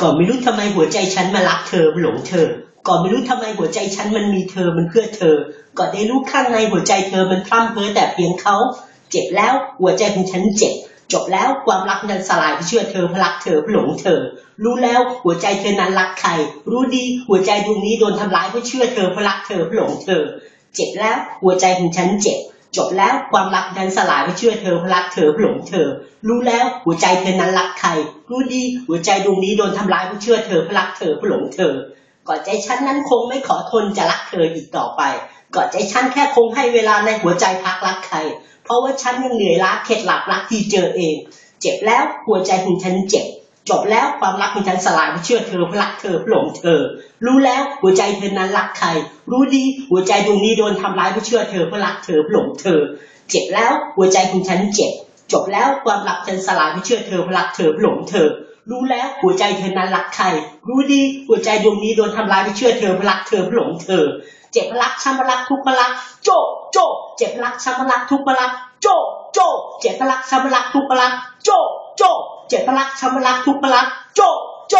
ก่อนไม่รู้ทำไมหัวใจฉันมารักเธอหลงเธอ ก่อนไม่รู้ทำไมหัวใจฉันมันมีเธอมันเพื่อเธอ ก่อนได้รู้ข้างในหัวใจเธอมันพร่ำเพ้อแต่เพียงเขาเจ็บแล้วหัวใจของฉันเจ็บ จบแล้วความรักนั้นสลายเพราะเชื่อเธอเพราะรักเธอเพราะหลงเธอ รู้แล้วหัวใจเธอนั้นรักใคร รู้ดีหัวใจดวงนี้โดนทำร้ายเพราะเชื่อเธอเพราะรักเธอเพราะหลงเธอ เจ็บแล้วหัวใจของฉันเจ็บ จบแล้วความรักนั้นสลายเพราะเชื่อเธอเพราะรักเธอเพราะหลงเธอ รู้แล้วหัวใจเธอนั้นรักใคร รู้ดีหัวใจดวงนี้โดนทำร้ายเพราะเชื่อเธอเพราะรักเธอเพราะหลงเธอ ก่อนใจฉันนั้นคงไม่ขอทนจะรักเธออีกต่อไป ก่อนใจฉันแค่คงให้เวลาในหัวใจพักรักใคร เพราะว่าฉันยังเหนื่อยล้าเข็ดหลับรักที่เจอเอง เจ็บแล้วหัวใจของฉันเจ็บ จบแล้วความรักของฉันสลายเพราะเชื่อเธอเพราะรักเธอหลงเธอ รู้แล้วหัวใจเธอนั้นรักใคร รู้ดีหัวใจดวงนี้โดนทำร้ายเพราะเชื่อเธอเพราะรักเธอหลงเธอ เจ็บแล้วหัวใจของฉันเจ็บ จบแล้วความรักฉันสลายเพราะเชื่อเธอเพราะรักเธอหลงเธอ รู้แล้วหัวใจเธอนั้นรักใคร รู้ดีหัวใจดวงนี้โดนทำร้ายเพราะเชื่อเธอเพราะรักเธอหลงเธอ เจ็บรักช้ำรักทุกข์รักโจโจเจ็บรักช้ำรักทุกข์รักโจโจเจ็บรักช้ำรักทุกข์รักโจโจ เจ็บเพราะรักช้ำเพราะรักทุกข์เพราะรัก โจโจ